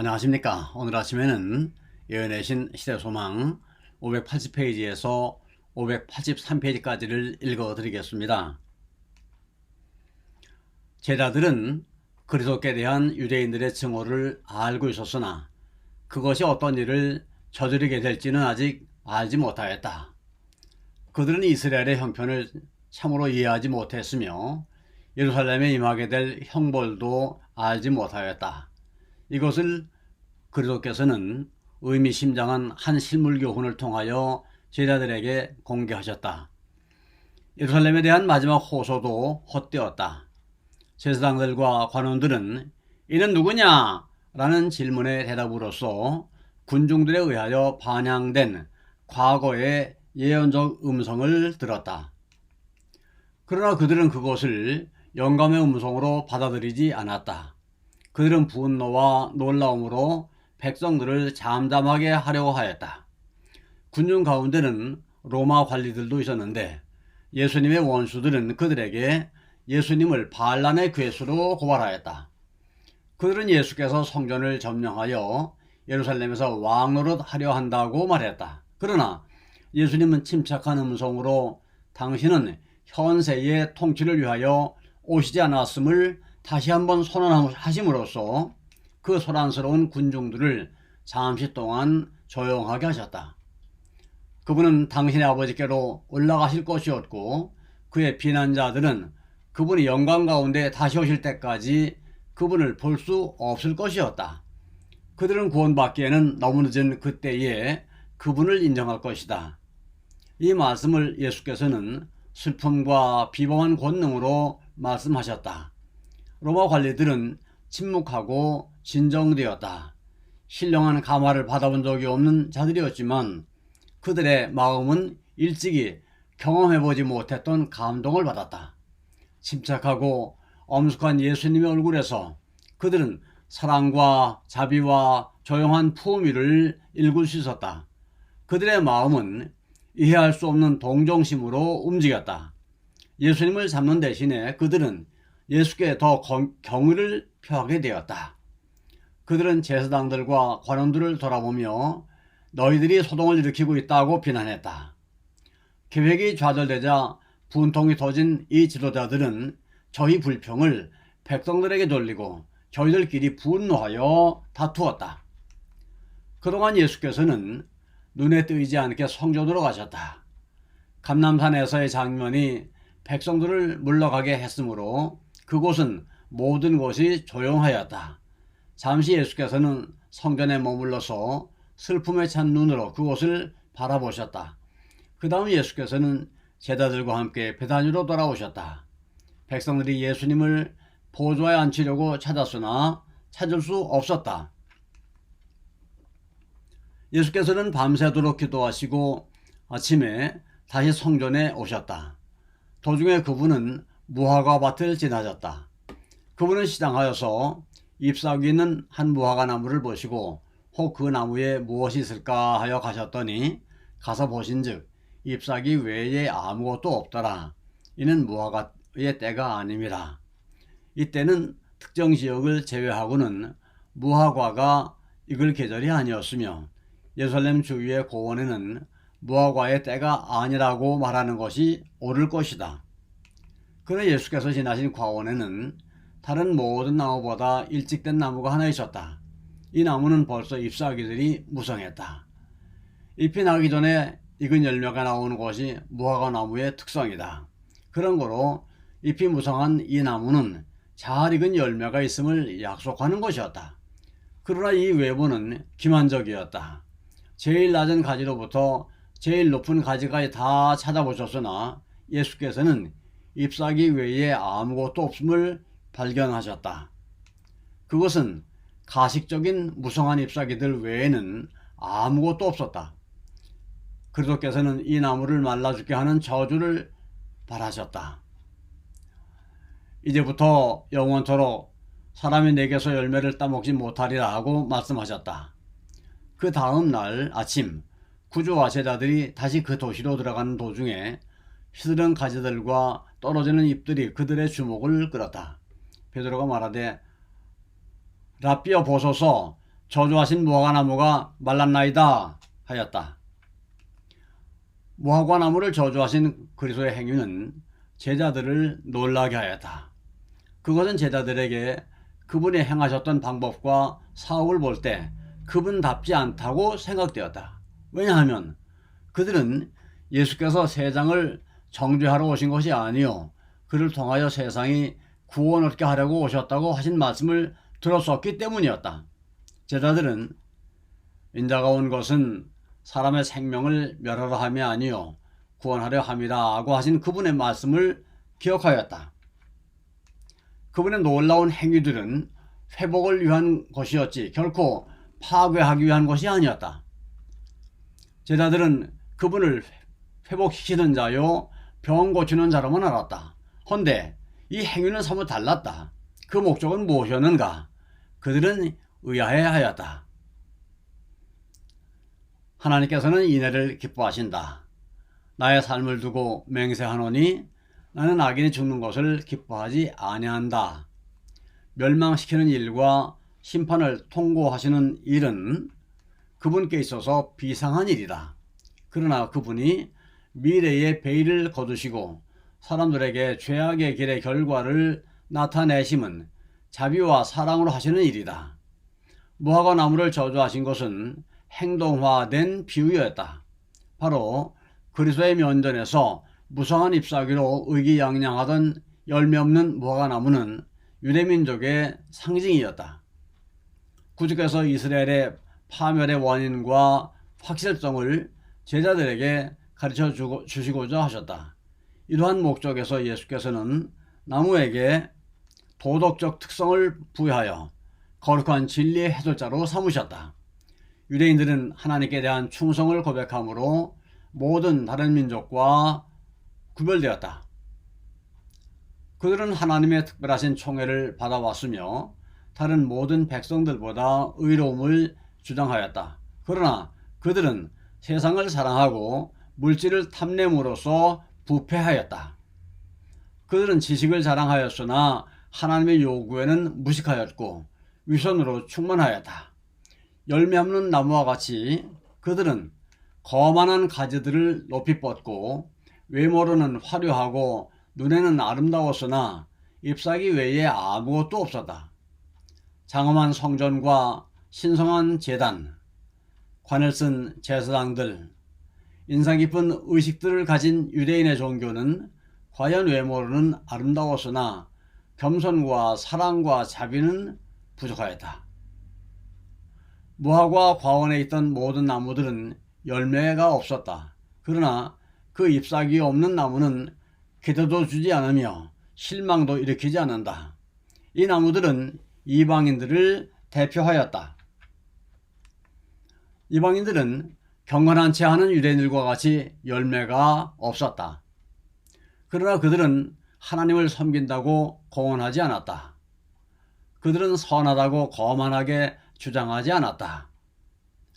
안녕하십니까. 오늘 아침에는 예언의 시대 소망 580페이지에서 583페이지까지를 읽어 드리겠습니다. 제자들은 그리스도께 대한 유대인들의 증오를 알고 있었으나 그것이 어떤 일을 저지르게 될지는 아직 알지 못하였다. 그들은 이스라엘의 형편을 참으로 이해하지 못했으며 예루살렘에 임하게 될 형벌도 알지 못하였다. 이것을 그리스도께서는 의미심장한 한 실물 교훈을 통하여 제자들에게 공개하셨다. 예루살렘에 대한 마지막 호소도 헛되었다. 제사장들과 관원들은 이는 누구냐? 라는 질문의 대답으로서 군중들에 의하여 반향된 과거의 예언적 음성을 들었다. 그러나 그들은 그것을 영감의 음성으로 받아들이지 않았다. 그들은 분노와 놀라움으로 백성들을 잠잠하게 하려고 하였다. 군중 가운데는 로마 관리들도 있었는데 예수님의 원수들은 그들에게 예수님을 반란의 괴수로 고발하였다. 그들은 예수께서 성전을 점령하여 예루살렘에서 왕노릇 하려 한다고 말했다. 그러나 예수님은 침착한 음성으로 당신은 현세의 통치를 위하여 오시지 않았음을 다시 한번 선언하심으로써 그 소란스러운 군중들을 잠시 동안 조용하게 하셨다. 그분은 당신의 아버지께로 올라가실 것이었고 그의 비난자들은 그분이 영광 가운데 다시 오실 때까지 그분을 볼 수 없을 것이었다. 그들은 구원받기에는 너무 늦은 그때에 그분을 인정할 것이다. 이 말씀을 예수께서는 슬픔과 비범한 권능으로 말씀하셨다. 로마 관리들은 침묵하고 진정되었다. 신령한 감화를 받아본 적이 없는 자들이었지만 그들의 마음은 일찍이 경험해보지 못했던 감동을 받았다. 침착하고 엄숙한 예수님의 얼굴에서 그들은 사랑과 자비와 조용한 품위를 읽을 수 있었다. 그들의 마음은 이해할 수 없는 동정심으로 움직였다. 예수님을 잡는 대신에 그들은 예수께 더 경의를 표하게 되었다. 그들은 제사장들과 관원들을 돌아보며 너희들이 소동을 일으키고 있다고 비난했다. 계획이 좌절되자 분통이 터진 이 지도자들은 저희 불평을 백성들에게 돌리고 저희들끼리 분노하여 다투었다. 그동안 예수께서는 눈에 띄지 않게 성전으로 가셨다. 감남산에서의 장면이 백성들을 물러가게 했으므로 그곳은 모든 것이 조용하였다. 잠시 예수께서는 성전에 머물러서 슬픔에 찬 눈으로 그곳을 바라보셨다. 그 다음 예수께서는 제자들과 함께 베다니로 돌아오셨다. 백성들이 예수님을 보좌에 앉히려고 찾았으나 찾을 수 없었다. 예수께서는 밤새도록 기도하시고 아침에 다시 성전에 오셨다. 도중에 그분은 무화과 밭을 지나졌다. 그분은 시장하여서 잎사귀 있는 한 무화과 나무를 보시고 혹 그 나무에 무엇이 있을까 하여 가셨더니 가서 보신즉 잎사귀 외에 아무것도 없더라. 이는 무화과의 때가 아닙니다. 이때는 특정 지역을 제외하고는 무화과가 익을 계절이 아니었으며 예루살렘 주위의 고원에는 무화과의 때가 아니라고 말하는 것이 옳을 것이다. 그러나 예수께서 지나신 과원에는 다른 모든 나무보다 일찍 된 나무가 하나 있었다. 이 나무는 벌써 잎사귀들이 무성했다. 잎이 나기 전에 익은 열매가 나오는 것이 무화과 나무의 특성이다. 그런 거로 잎이 무성한 이 나무는 잘 익은 열매가 있음을 약속하는 것이었다. 그러나 이 외부는 기만적이었다. 제일 낮은 가지로부터 제일 높은 가지까지 다 찾아보셨으나 예수께서는 잎사귀 외에 아무것도 없음을 발견하셨다. 그것은 가식적인 무성한 잎사귀들 외에는 아무것도 없었다. 그리스도께서는 이 나무를 말라 죽게 하는 저주를 바라셨다. 이제부터 영원토록 사람이 내게서 열매를 따먹지 못하리라 하고 말씀하셨다. 그 다음 날 아침 구조와 제자들이 다시 그 도시로 들어가는 도중에 시들은 가지들과 떨어지는 잎들이 그들의 주목을 끌었다. 베드로가 말하되 라비어 보소서 저주하신 무화과 나무가 말랐나이다 하였다. 무화과 나무를 저주하신 그리스도의 행위는 제자들을 놀라게 하였다. 그것은 제자들에게 그분이 행하셨던 방법과 사업을 볼 때 그분답지 않다고 생각되었다. 왜냐하면 그들은 예수께서 세상을 정죄하러 오신 것이 아니요 그를 통하여 세상이 구원 얻게 하려고 오셨다고 하신 말씀을 들었었기 때문이었다. 제자들은 인자가 온 것은 사람의 생명을 멸하려 함이 아니요 구원하려 함이라고 하신 그분의 말씀을 기억하였다. 그분의 놀라운 행위들은 회복을 위한 것이었지 결코 파괴하기 위한 것이 아니었다. 제자들은 그분을 회복시키는 자요 병 고치는 자로만 알았다. 헌데 이 행위는 사뭇 달랐다. 그 목적은 무엇이었는가? 그들은 의아해 하였다. 하나님께서는 이내를 기뻐하신다. 나의 삶을 두고 맹세하노니 나는 악인이 죽는 것을 기뻐하지 아니한다. 멸망시키는 일과 심판을 통고하시는 일은 그분께 있어서 비상한 일이다. 그러나 그분이 미래의 베일을 거두시고 사람들에게 죄악의 길의 결과를 나타내심은 자비와 사랑으로 하시는 일이다. 무화과 나무를 저주하신 것은 행동화된 비유였다. 바로 그리스도의 면전에서 무성한 잎사귀로 의기양양하던 열매 없는 무화과 나무는 유대민족의 상징이었다. 구주께서 이스라엘의 파멸의 원인과 확실성을 제자들에게 가르쳐 주시고자 하셨다. 이러한 목적에서 예수께서는 나무에게 도덕적 특성을 부여하여 거룩한 진리의 해설자로 삼으셨다. 유대인들은 하나님께 대한 충성을 고백함으로 모든 다른 민족과 구별되었다. 그들은 하나님의 특별하신 총애를 받아왔으며 다른 모든 백성들보다 의로움을 주장하였다. 그러나 그들은 세상을 사랑하고 물질을 탐냄으로써 부패하였다. 그들은 지식을 자랑하였으나 하나님의 요구에는 무식하였고 위선으로 충만하였다. 열매 없는 나무와 같이 그들은 거만한 가지들을 높이 뻗고 외모로는 화려하고 눈에는 아름다웠으나 잎사귀 외에 아무것도 없었다. 장엄한 성전과 신성한 재단, 관을 쓴 제사장들, 인상 깊은 의식들을 가진 유대인의 종교는 과연 외모로는 아름다웠으나 겸손과 사랑과 자비는 부족하였다. 무화과 과원에 있던 모든 나무들은 열매가 없었다. 그러나 그 잎사귀 없는 나무는 기도도 주지 않으며 실망도 일으키지 않는다. 이 나무들은 이방인들을 대표하였다. 이방인들은 경건한 채 하는 유대인들과 같이 열매가 없었다. 그러나 그들은 하나님을 섬긴다고 공언하지 않았다. 그들은 선하다고 거만하게 주장하지 않았다.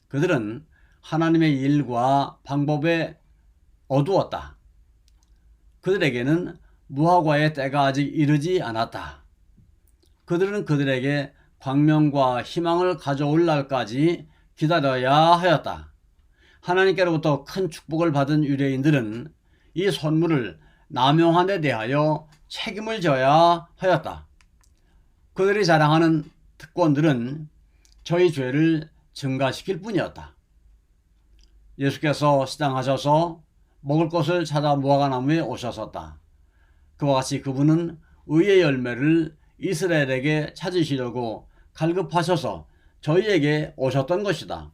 그들은 하나님의 일과 방법에 어두웠다. 그들에게는 무화과의 때가 아직 이르지 않았다. 그들은 그들에게 광명과 희망을 가져올 날까지 기다려야 하였다. 하나님께로부터 큰 축복을 받은 유대인들은 이 선물을 남용한 데 대하여 책임을 져야 하였다. 그들이 자랑하는 특권들은 저희 죄를 증가시킬 뿐이었다. 예수께서 시장하셔서 먹을 것을 찾아 무화과 나무에 오셨었다. 그와 같이 그분은 의의 열매를 이스라엘에게 찾으시려고 갈급하셔서 저희에게 오셨던 것이다.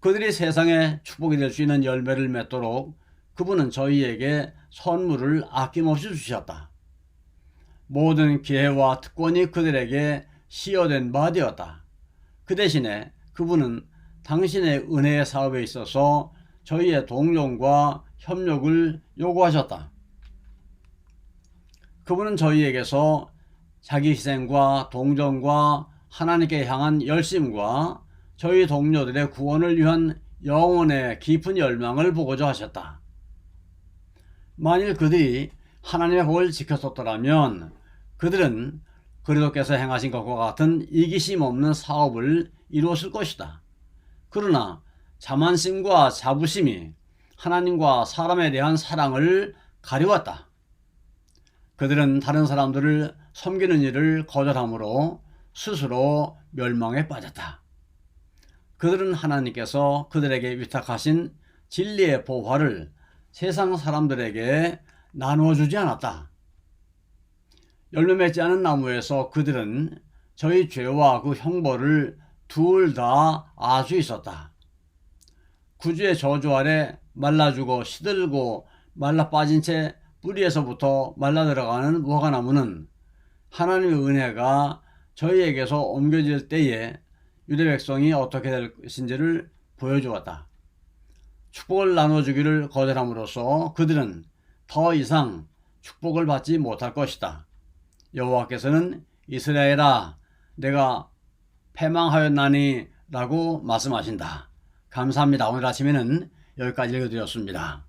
그들이 세상에 축복이 될 수 있는 열매를 맺도록 그분은 저희에게 선물을 아낌없이 주셨다. 모든 기회와 특권이 그들에게 시어된 바 되었다. 그 대신에 그분은 당신의 은혜의 사업에 있어서 저희의 동용과 협력을 요구하셨다. 그분은 저희에게서 자기 희생과 동정과 하나님께 향한 열심과 저희 동료들의 구원을 위한 영혼의 깊은 열망을 보고자 하셨다. 만일 그들이 하나님의 법을 지켰었더라면 그들은 그리스도께서 행하신 것과 같은 이기심 없는 사업을 이루었을 것이다. 그러나 자만심과 자부심이 하나님과 사람에 대한 사랑을 가려웠다. 그들은 다른 사람들을 섬기는 일을 거절함으로 스스로 멸망에 빠졌다. 그들은 하나님께서 그들에게 위탁하신 진리의 보화를 세상 사람들에게 나누어 주지 않았다. 열매 맺지 않은 나무에서 그들은 저희 죄와 그 형벌을 둘 다 알 수 있었다. 구주의 저주 아래 말라 죽어 시들고 말라 빠진 채 뿌리에서부터 말라 들어가는 무화과나무는 하나님의 은혜가 저희에게서 옮겨질 때에 유대 백성이 어떻게 될 것인지를 보여주었다. 축복을 나눠주기를 거절함으로써 그들은 더 이상 축복을 받지 못할 것이다. 여호와께서는 이스라엘아 내가 패망하였나니 라고 말씀하신다. 감사합니다. 오늘 아침에는 여기까지 읽어드렸습니다.